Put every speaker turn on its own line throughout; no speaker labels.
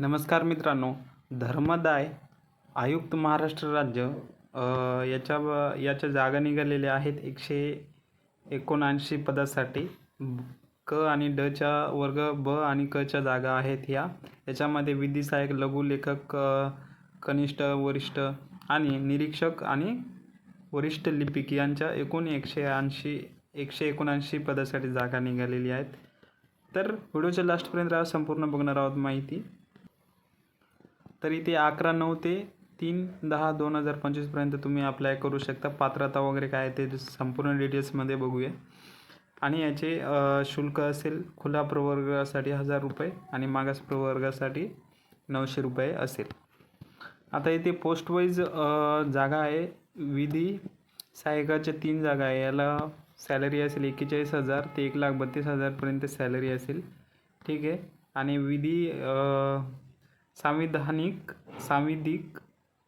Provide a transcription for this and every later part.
नमस्कार मित्रांनो धर्मदाय आयुक्त महाराष्ट्र राज्य याच्या याच्या जागा निघालेल्या आहेत एकशे एकोणऐंशी पदासाठी. क आणि डच्या वर्ग ब आणि कच्या जागा आहेत ह्या. याच्यामध्ये विधी सहाय्यक लघुलेखक कनिष्ठ वरिष्ठ आणि निरीक्षक आणि वरिष्ठ लिपिक यांच्या एकूण एकशे ऐंशी एकशे एकोणऐंशी पदासाठी जागा निघालेली आहेत. तर व्हिडिओच्या लास्टपर्यंत राहा संपूर्ण बघणार आहोत माहिती. तर इथे अकरा नऊ ते तीन दहा दोन हजार पंचवीसपर्यंत तुम्ही अप्लाय करू शकता. पात्रता वगैरे काय ते संपूर्ण डिटेल्समध्ये बघूया. आणि याचे शुल्क असेल खुला प्रवर्गासाठी हजार रुपये आणि मागास प्रवर्गासाठी नऊशे रुपये असेल. आता इथे पोस्ट वाईज जागा आहे. विधी सहाय्यकाच्या तीन जागा आहे. याला सॅलरी असेल एक्केचाळीस हजार ते एक लाख बत्तीस हजारपर्यंत सॅलरी असेल. ठीक आहे. आणि विधी सांविधानिक सांविधिक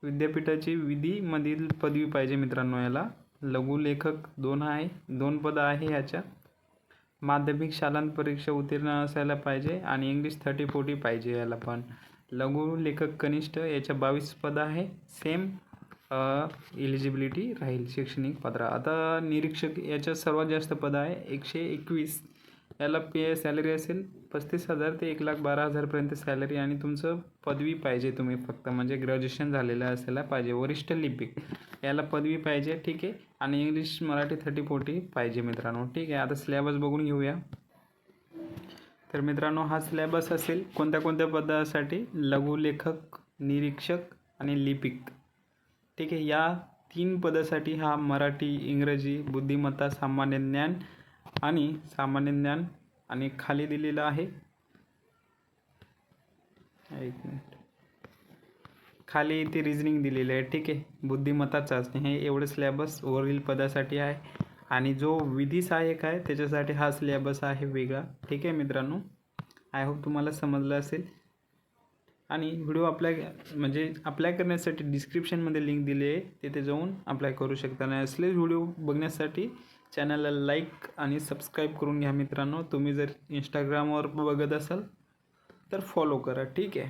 विद्यापीठाची विधीमधील पदवी पाहिजे मित्रांनो याला. लघुलेखक दोन आहे दोन पदं आहे ह्याच्यात माध्यमिक शालांत परीक्षा उत्तीर्ण असायला पाहिजे आणि इंग्लिश थर्टी फोर्टी पाहिजे याला पण. लघु लेखक कनिष्ठ याच्या बावीस पदं आहे. सेम इलिजिबिलिटी राहील शैक्षणिक पात्र आता निरीक्षक याच्या सर्वात जास्त पदं आहे एकशे एकवीस. याला पे सॅलरी असेल पस्तीस हजार ते एक लाख बारा हजारपर्यंत सॅलरी आणि तुमचं पदवी पाहिजे तुम्ही फक्त म्हणजे ग्रॅज्युएशन झालेलं असायला पाहिजे वरिष्ठ लिपिक. याला पदवी पाहिजे ठीक आहे. आणि इंग्लिश मराठी थर्टी फोर्टी पाहिजे मित्रांनो ठीक आहे. आता सिलेबस बघून घेऊया. तर मित्रांनो हा सिलेबस असेल कोणत्या कोणत्या पदासाठी? लघुलेखक निरीक्षक आणि लिपिक. ठीक आहे. या तीन पदासाठी हा मराठी इंग्रजी बुद्धिमत्ता सामान्य ज्ञान आणि सामान्य ज्ञान आणि खाली दिलेलं आहे. एक मिनिट. खाली इथे रिझनिंग दिलेलं आहे. ठीक आहे. बुद्धिमत्ता चाचणी हे एवढं सिलेबस वरील पदासाठी आहे. आणि जो विधी सहाय्यक आहे त्याच्यासाठी हा सिलेबस आहे वेगळा. ठीक आहे मित्रांनो. आय होप तुम्हाला समजलं असेल. आणि व्हिडिओ अप्लाय म्हणजे अप्लाय करण्यासाठी डिस्क्रिप्शनमध्ये लिंक दिली आहे. तिथे जाऊन अप्लाय करू शकता. आणि असलेच व्हिडिओ बघण्यासाठी चॅनलला लाईक आणि सबस्क्राईब करून घ्या मित्रांनो. तुम्ही जर इंस्टाग्रामवर बघत असाल तर फॉलो करा. ठीक आहे?